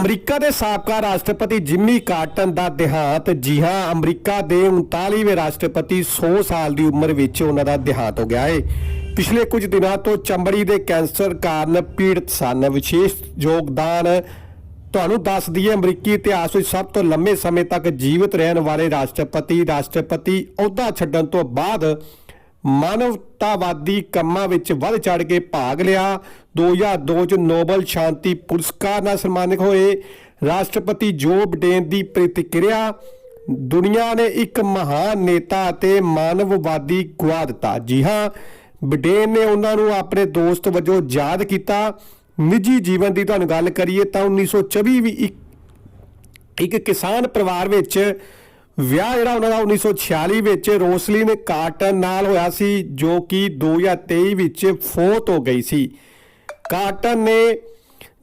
America ਦੇ ਸਾਬਕਾ ਰਾਸ਼ਟਰਪਤੀ ਜਿਮੀ ਕਾਰਟਨ ਦਾ ਦੇਹਾਂਤ। ਜੀ ਹਾਂ, ਅਮਰੀਕਾ ਦੇ 39ਵੇਂ ਰਾਸ਼ਟਰਪਤੀ 100 ਸਾਲ ਦੀ ਉਮਰ ਵਿੱਚ ਉਹਨਾਂ ਦਾ ਦੇਹਾਂਤ ਹੋ ਗਿਆ ਹੈ ਪਿਛਲੇ ਕੁਝ ਦਿਨਾਂ ਤੋਂ ਚਮੜੀ ਦੇ ਕੈਂਸਰ ਕਾਰਨ ਪੀੜਤ ਸਨ। ਵਿਸ਼ੇਸ਼ ਯੋਗਦਾਨ ਤੁਹਾਨੂੰ ਦੱਸ ਦਈਏ, ਅਮਰੀਕੀ ਇਤਿਹਾਸ ਵਿੱਚ ਸਭ ਤੋਂ ਲੰਮੇ ਸਮੇਂ ਤੱਕ ਜੀਵਤ ਰਹਿਣ ਵਾਲੇ ਰਾਸ਼ਟਰਪਤੀ ਰਾਸ਼ਟਰਪਤੀ ਅਹੁਦਾ ਛੱਡਣ ਤੋਂ ਬਾਅਦ ਮਾਨਵਤਾਵਾਦੀ ਕੰਮਾਂ ਵਿੱਚ ਵੱਧ ਚੜ ਕੇ ਭਾਗ ਲਿਆ। 2002 ਚ ਨੋਬਲ ਸ਼ਾਂਤੀ ਪੁਰਸਕਾਰ ਨਾਲ ਸਨਮਾਨਿਤ ਹੋਏ। ਰਾਸ਼ਟਰਪਤੀ ਜੋ ਬਿਡੇਨ ਦੀ ਪ੍ਰਤੀਕਿਰਿਆ, ਦੁਨੀਆ ਨੇ ਇੱਕ ਮਹਾਨ ਨੇਤਾ ਅਤੇ ਮਾਨਵਵਾਦੀ ਗਵਾ ਦਿੱਤਾ। ਜੀ ਹਾਂ, ਬਿਡੇਨ ਨੇ ਉਹਨਾਂ ਨੂੰ ਆਪਣੇ ਦੋਸਤ ਵਜੋਂ ਯਾਦ ਕੀਤਾ। ਨਿੱਜੀ ਜੀਵਨ ਦੀ ਤੁਹਾਨੂੰ ਗੱਲ ਕਰੀਏ ਤਾਂ 1924 ਵੀ ਇੱਕ ਇੱਕ ਕਿਸਾਨ ਪਰਿਵਾਰ ਵਿੱਚ ਵਿਆਹ ਜਿਹੜਾ ਉਹਨਾਂ ਦਾ 1946 ਵਿੱਚ ਰੋਸਲੀਨ ਕਾਰਟਨ ਨਾਲ ਹੋਇਆ ਸੀ, ਜੋ ਕਿ 2023 ਵਿੱਚ ਫੋਤ ਹੋ ਗਈ ਸੀ। ਕਾਰਟਨ ਨੇ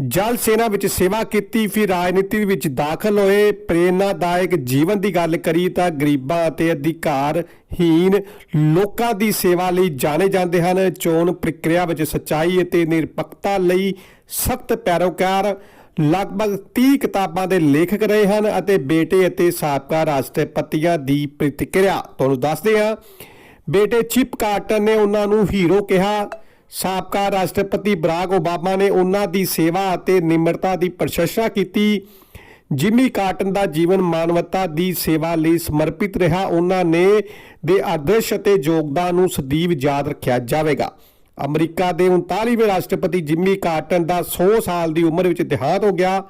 ਜਲ ਸੈਨਾ ਵਿੱਚ ਸੇਵਾ ਕੀਤੀ, ਫਿਰ ਰਾਜਨੀਤੀ ਵਿੱਚ ਦਾਖਲ ਹੋਏ। ਪ੍ਰੇਰਨਾਦਾਇਕ ਜੀਵਨ ਦੀ ਗੱਲ ਕਰੀ ਤਾਂ ਗਰੀਬਾਂ ਅਤੇ ਅਧਿਕਾਰਹੀਨ ਲੋਕਾਂ ਦੀ ਸੇਵਾ ਲਈ ਜਾਣੇ ਜਾਂਦੇ ਹਨ। ਚੋਣ ਪ੍ਰਕਿਰਿਆ ਵਿੱਚ ਸੱਚਾਈ ਅਤੇ ਨਿਰਪੱਖਤਾ ਲਈ ਸਖਤ ਪੈਰੋਕਾਰ ਲਗਭਗ 30 ਕਿਤਾਬਾਂ ਦੇ ਲੇਖਕ ਰਹੇ ਹਨ ਅਤੇ ਬੇਟੇ ਅਤੇ ਸਾਬਕਾ ਰਾਸ਼ਟਰਪਤੀਆਂ ਦੀ ਪ੍ਰਤੀਕਿਰਿਆ। ਤੁਹਾਨੂੰ ਦੱਸਦੇ ਹਾਂ, ਬੇਟੇ ਚਿਪ ਕਾਰਟਨ ਨੇ ਉਹਨਾਂ ਨੂੰ ਹੀਰੋ ਕਿਹਾ। ਸਾਬਕਾ ਰਾਸ਼ਟਰਪਤੀ ਬਰਾਕ ਓਬਾਮਾ ਨੇ ਉਹਨਾਂ ਦੀ ਸੇਵਾ ਅਤੇ ਨਿਮਰਤਾ ਦੀ ਪ੍ਰਸ਼ੰਸਾ ਕੀਤੀ। ਜਿਮੀ ਕਾਰਟਨ ਦਾ ਜੀਵਨ ਮਾਨਵਤਾ ਦੀ ਸੇਵਾ ਲਈ ਸਮਰਪਿਤ ਰਿਹਾ। ਉਹਨਾਂ ਨੇ ਦੇ ਆਦਰਸ਼ ਅਤੇ ਯੋਗਦਾਨ ਨੂੰ ਸਦੀਵ ਯਾਦ ਰੱਖਿਆ ਜਾਵੇਗਾ। ਅਮਰੀਕਾ ਦੇ 39ਵੇਂ ਰਾਸ਼ਟਰਪਤੀ ਜਿਮੀ ਕਾਰਟਨ ਦਾ 100 ਸਾਲ ਦੀ ਉਮਰ ਵਿੱਚ ਦੇਹਾਂਤ ਹੋ ਗਿਆ।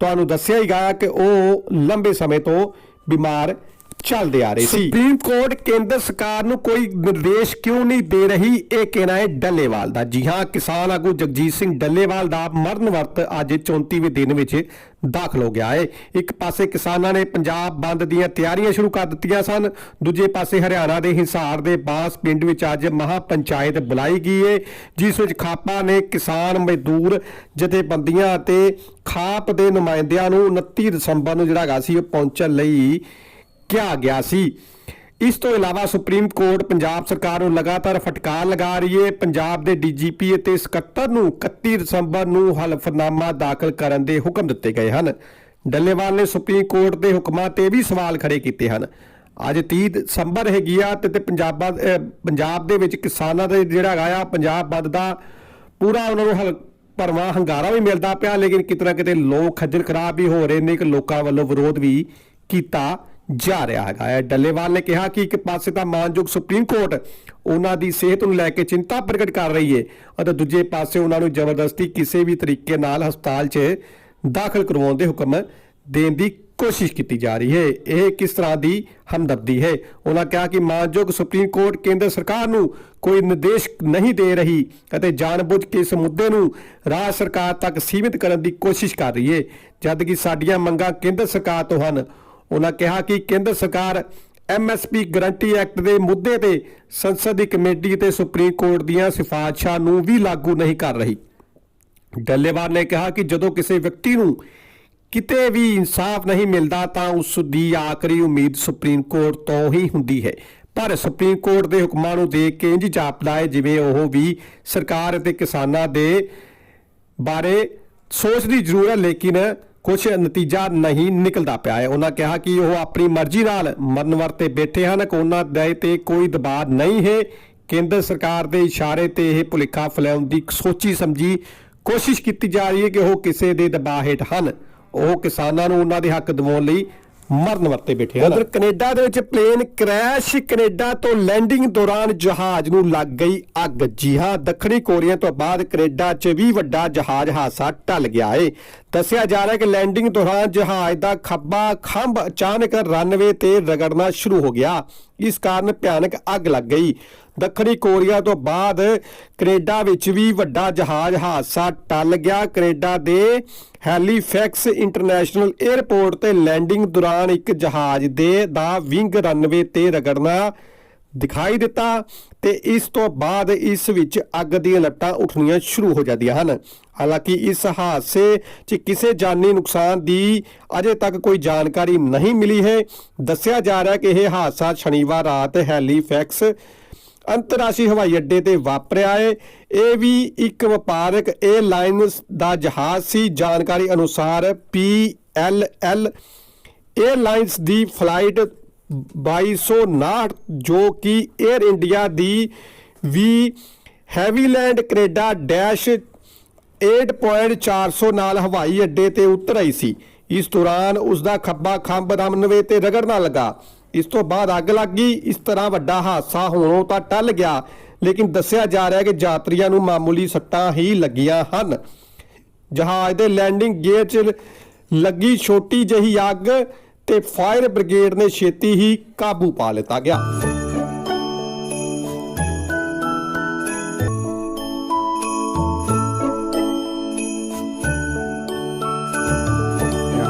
ਤੁਹਾਨੂੰ ਦੱਸਿਆ ਹੀ ਗਿਆ ਕਿ ਉਹ ਲੰਬੇ ਸਮੇਂ ਤੋਂ ਬਿਮਾਰ ਚੱਲਦੇ ਆ ਰਹੇ ਸੀ। ਸੁਪਰੀਮ ਕੋਰਟ ਕੇਂਦਰ ਸਰਕਾਰ ਨੂੰ ਕੋਈ ਨਿਰਦੇਸ਼ ਕਿਉਂ ਨਹੀਂ ਦੇ ਰਹੀ? ਇਹ ਕਹਿਣਾ ਹੈ ਡੱਲੇਵਾਲ ਦਾ। ਜੀ ਹਾਂ, ਕਿਸਾਨ ਆਗੂ ਜਗਜੀਤ ਸਿੰਘ ਡੱਲੇਵਾਲ ਦਾ ਮਰਨ ਵਰਤ ਅੱਜ 34ਵੇਂ ਦਿਨ ਵਿੱਚ ਦਾਖਲ ਹੋ ਗਿਆ ਹੈ। ਇੱਕ ਪਾਸੇ ਕਿਸਾਨਾਂ ਨੇ ਪੰਜਾਬ ਬੰਦ ਦੀਆਂ ਤਿਆਰੀਆਂ ਸ਼ੁਰੂ ਕਰ ਦਿੱਤੀਆਂ ਸਨ। ਦੂਜੇ ਪਾਸੇ ਹਰਿਆਣਾ ਦੇ ਹਿਸਾਰ ਦੇ ਬਾਸ ਪਿੰਡ ਵਿੱਚ ਅੱਜ ਮਹਾ ਪੰਚਾਇਤ ਬੁਲਾਈ ਗਈ ਹੈ, ਜਿਸ ਵਿੱਚ ਖਾਪਾ ਨੇ ਕਿਸਾਨ ਮਜ਼ਦੂਰ ਜਥੇਬੰਦੀਆਂ ਅਤੇ ਖਾਪ ਦੇ ਨੁਮਾਇੰਦਿਆਂ ਨੂੰ 29 ਦਸੰਬਰ ਨੂੰ ਜਿਹੜਾ ਹੈਗਾ ਸੀ, ਉਹ ਪਹੁੰਚਣ ਲਈ ਕਿਹਾ ਗਿਆ ਸੀ। ਇਸ ਤੋਂ ਇਲਾਵਾ ਸੁਪਰੀਮ ਕੋਰਟ ਪੰਜਾਬ ਸਰਕਾਰ ਨੂੰ ਲਗਾਤਾਰ ਫਟਕਾਰ ਲਗਾ ਰਹੀ ਹੈ। ਪੰਜਾਬ ਦੇ ਡੀਜੀਪੀ ਅਤੇ ਸਕੱਤਰ ਨੂੰ 31 ਦਸੰਬਰ ਨੂੰ ਹਲਫਨਾਮਾ ਦਾਖਲ ਕਰਨ ਦੇ ਹੁਕਮ ਦਿੱਤੇ ਗਏ ਹਨ। ਡੱਲੇਵਾਲ ਨੇ ਸੁਪਰੀਮ ਕੋਰਟ ਦੇ ਹੁਕਮਾਂ ਤੇ ਵੀ ਸਵਾਲ ਖੜੇ ਕੀਤੇ ਹਨ। ਅੱਜ 30 ਦਸੰਬਰ ਹੈਗੀ ਆ ਤੇ ਤੇ ਪੰਜਾਬਾਂ ਪੰਜਾਬ ਦੇ ਵਿੱਚ ਕਿਸਾਨਾਂ ਦਾ ਜਿਹੜਾ ਹੈਗਾ ਆ, ਪੰਜਾਬ ਬੰਦ ਦਾ ਪੂਰਾ ਉਹਨਾਂ ਨੂੰ ਹਲ ਭਰਵਾਂ ਹੰਗਾਰਾ ਵੀ ਮਿਲਦਾ ਪਿਆ। ਲੇਕਿਨ ਕਿਤਨਾ ਕਿਤੇ ਲੋਕ ਖੱਜਲ ਖਰਾਬ ਵੀ ਹੋ ਰਹੇ ਨੇ ਕਿ ਲੋਕਾਂ ਵੱਲੋਂ ਵਿਰੋਧ ਵੀ ਕੀਤਾ ਜਾ ਰਿਹਾ ਹੈਗਾ। ਹੈ ਡੱਲੇਵਾਲ ਨੇ ਕਿਹਾ ਕਿ ਇੱਕ ਪਾਸੇ ਤਾਂ ਮਾਨਯੋਗ ਸੁਪਰੀਮ ਕੋਰਟ ਉਹਨਾਂ ਦੀ ਸਿਹਤ ਨੂੰ ਲੈ ਕੇ ਚਿੰਤਾ ਪ੍ਰਗਟ ਕਰ ਰਹੀ ਹੈ ਅਤੇ ਦੂਜੇ ਪਾਸੇ ਉਹਨਾਂ ਨੂੰ ਜ਼ਬਰਦਸਤੀ ਕਿਸੇ ਵੀ ਤਰੀਕੇ ਨਾਲ ਹਸਪਤਾਲ 'ਚ ਦਾਖਲ ਕਰਵਾਉਣ ਦੇ ਹੁਕਮ ਦੇਣ ਦੀ ਕੋਸ਼ਿਸ਼ ਕੀਤੀ ਜਾ ਰਹੀ ਹੈ ਇਹ ਕਿਸ ਤਰ੍ਹਾਂ ਦੀ ਹਮਦਰਦੀ ਹੈ? ਉਹਨਾਂ ਕਿਹਾ ਕਿ ਮਾਨਯੋਗ ਸੁਪਰੀਮ ਕੋਰਟ ਕੇਂਦਰ ਸਰਕਾਰ ਨੂੰ ਕੋਈ ਨਿਰਦੇਸ਼ ਨਹੀਂ ਦੇ ਰਹੀ ਅਤੇ ਜਾਣਬੁੱਝ ਕੇ ਇਸ ਮੁੱਦੇ ਨੂੰ ਰਾਜ ਸਰਕਾਰ ਤੱਕ ਸੀਮਿਤ ਕਰਨ ਦੀ ਕੋਸ਼ਿਸ਼ ਕਰ ਰਹੀ ਹੈ ਜਦ ਕਿ ਸਾਡੀਆਂ ਮੰਗਾਂ ਕੇਂਦਰ ਸਰਕਾਰ ਤੋਂ ਹਨ ਉਹਨਾਂ ਕਿਹਾ ਕਿ ਕੇਂਦਰ ਸਰਕਾਰ ਐਮਐਸਪੀ ਗਰੰਟੀ ਐਕਟ ਦੇ ਮੁੱਦੇ ਤੇ ਸੰਸਦ ਦੀ ਕਮੇਟੀ ਤੇ ਸੁਪਰੀਮ ਕੋਰਟ ਦੀਆਂ ਸਿਫਾਰਸ਼ਾਂ ਨੂੰ ਵੀ ਲਾਗੂ ਨਹੀਂ ਕਰ ਰਹੀ। ਡੱਲੇਵਾਲ ਨੇ ਕਿਹਾ ਕਿ ਜਦੋਂ ਕਿਸੇ ਵਿਅਕਤੀ ਨੂੰ ਕਿਤੇ ਵੀ ਇਨਸਾਫ ਨਹੀਂ ਮਿਲਦਾ ਤਾਂ ਉਸ ਦੀ ਆਖਰੀ ਉਮੀਦ ਸੁਪਰੀਮ ਕੋਰਟ ਤੋਂ ਹੀ ਹੁੰਦੀ ਹੈ। ਪਰ ਸੁਪਰੀਮ ਕੋਰਟ ਦੇ ਹੁਕਮਾਂ ਨੂੰ ਦੇਖ ਕੇ ਇੰਜ ਜਾਪਦਾ ਹੈ ਜਿਵੇਂ ਉਹ ਵੀ ਸਰਕਾਰ ਅਤੇ ਕਿਸਾਨਾਂ ਦੇ ਬਾਰੇ ਸੋਚ ਦੀ ਜ਼ਰੂਰ ਹੈ, ਲੇਕਿਨ ਕੁਝ ਨਤੀਜਾ ਨਹੀਂ ਨਿਕਲਦਾ ਪਿਆ ਹੈ। ਉਹਨਾਂ ਕਿਹਾ ਕਿ ਉਹ ਆਪਣੀ ਮਰਜ਼ੀ ਨਾਲ ਮਰਨ ਵਰਤੇ ਬੈਠੇ ਹਨ। ਕਿ ਉਹਨਾਂ ਦੇ ਤੇ ਕੋਈ ਦਬਾਅ ਨਹੀਂ ਹੈ। ਕੇਂਦਰ ਸਰਕਾਰ ਦੇ ਇਸ਼ਾਰੇ ਤੇ ਇਹ ਭੁਲੇਖਾ ਫੈਲਾਉਣ ਦੀ ਸੋਚੀ ਸਮਝੀ ਕੋਸ਼ਿਸ਼ ਕੀਤੀ ਜਾ ਰਹੀ ਹੈ ਕਿ ਉਹ ਕਿਸੇ ਦੇ ਦਬਾਅ ਹੇਠ ਹਨ। ਉਹ ਕਿਸਾਨਾਂ ਨੂੰ ਉਹਨਾਂ ਦੇ ਹੱਕ ਦਿਵਾਉਣ ਲਈ ਮਰਨ ਵਰਤੇ ਬੈਠੇ ਹਨ। ਉਧਰ ਕੈਨੇਡਾ ਦੇ ਵਿੱਚ ਪਲੇਨ ਕ੍ਰੈਸ਼, ਕੈਨੇਡਾ ਤੋਂ ਲੈਂਡਿੰਗ ਦੌਰਾਨ ਜਹਾਜ਼ ਨੂੰ ਲੱਗ ਗਈ ਅੱਗ। ਜੀ ਹਾਂ, ਦੱਖਣੀ ਕੋਰੀਆ ਤੋਂ ਬਾਅਦ ਕੈਨੇਡਾ 'ਚ ਵੀ ਵੱਡਾ ਜਹਾਜ਼ ਹਾਦਸਾ ਟਲ ਗਿਆ ਏ। ਦੱਸਿਆ ਜਾ ਰਿਹਾ ਕਿ ਲੈਂਡਿੰਗ ਦੌਰਾਨ ਜਹਾਜ਼ ਦਾ ਖੱਬਾ ਖੰਭ ਅਚਾਨਕ ਰਨਵੇ ਤੇ ਰਗੜਨਾ ਸ਼ੁਰੂ ਹੋ ਗਿਆ। ਇਸ ਕਾਰਨ ਭਿਆਨਕ ਅੱਗ ਲੱਗ ਗਈ। ਦੱਖਣੀ ਕੋਰੀਆ ਤੋਂ ਬਾਅਦ ਕੈਨੇਡਾ ਵਿੱਚ ਵੀ ਵੱਡਾ ਜਹਾਜ਼ ਹਾਦਸਾ ਟਲ ਗਿਆ। ਕੈਨੇਡਾ ਦੇ ਹੈਲੀਫੈਕਸ ਇੰਟਰਨੈਸ਼ਨਲ 에ਅਰਪੋਰਟ ਤੇ ਲੈਂਡਿੰਗ ਦੌਰਾਨ ਇੱਕ ਜਹਾਜ਼ ਦੇ ਦਾ ਵਿੰਗ ਰਨਵੇ ਤੇ ਰਗੜਨਾ ਦਿਖਾਈ ਦਿੱਤਾ ਤੇ ਇਸ ਤੋਂ ਬਾਅਦ ਇਸ ਵਿੱਚ ਅੱਗ ਦੀਆਂ ਲੱਟਾਂ ਉੱਠਣੀਆਂ ਸ਼ੁਰੂ ਹੋ ਜਾਂਦੀਆਂ ਹਨ। ਹਾਲਾਂਕਿ ਇਸ ਹਾਦਸੇ 'ਚ ਕਿਸੇ ਜਾਨੀ ਨੁਕਸਾਨ ਦੀ ਅਜੇ ਤੱਕ ਕੋਈ ਜਾਣਕਾਰੀ ਨਹੀਂ ਮਿਲੀ ਹੈ। ਦੱਸਿਆ ਜਾ ਰਿਹਾ ਹੈ ਕਿ ਇਹ ਹਾਦਸਾ ਸ਼ਨੀਵਾਰ ਰਾਤ ਹੈਲੀਫੈਕਸ ਅੰਤਰਰਾਸ਼ਟਰੀ ਹਵਾਈ ਅੱਡੇ ਤੇ ਵਾਪਰਿਆ ਏ। ਇਹ ਵੀ ਇੱਕ ਵਪਾਰਕ ਏਅਰਲਾਈਨਸ ਦਾ ਜਹਾਜ਼ ਸੀ। ਜਾਣਕਾਰੀ ਅਨੁਸਾਰ ਪੀ ਐਲ ਐਲ ਏਅਰਲਾਈਨਸ ਦੀ ਫਲਾਈਟ 2259 ਜੋ ਕਿ 에ਅਰ ਇੰਡੀਆ ਦੀ ਵੀ ਹੈਵੀਲੈਂਡ ਕੈਨੇਡਾ ਡੈਸ਼ 8.400 ਨਾਲ ਹਵਾਈ ਅੱਡੇ ਤੇ ਉਤਰ ਆਈ ਸੀ। ਇਸ ਦੌਰਾਨ ਉਸ ਦਾ ਖੱਬਾ ਖੰਭ ਰਮਨਵੇ ਤੇ ਰਗੜਨਾ ਲੱਗਾ। ਇਸ ਤੋਂ ਬਾਅਦ ਅੱਗ ਲੱਗ ਗਈ, ਇਸ ਤਰ੍ਹਾਂ ਵੱਡਾ ਹਾਦਸਾ ਹੋਣੋਂ ਤਾਂ ਟਲ ਗਿਆ, ਲੇਕਿਨ ਦੱਸਿਆ ਜਾ ਰਿਹਾ ਹੈ ਕਿ ਯਾਤਰੀਆਂ ਨੂੰ ਮਾਮੂਲੀ ਸੱਟਾਂ ਹੀ ਲੱਗੀਆਂ ਹਨ। ਜਹਾਜ਼ ਦੇ ਲੈਂਡਿੰਗ ਗੇਅਰ 'ਚ ਲੱਗੀ ਛੋਟੀ ਜਿਹੀ ਅੱਗ ਤੇ ਫਾਇਰ ਬ੍ਰਿਗੇਡ ਨੇ ਛੇਤੀ ਹੀ ਕਾਬੂ ਪਾ ਲਿੱਤਾ ਗਿਆ।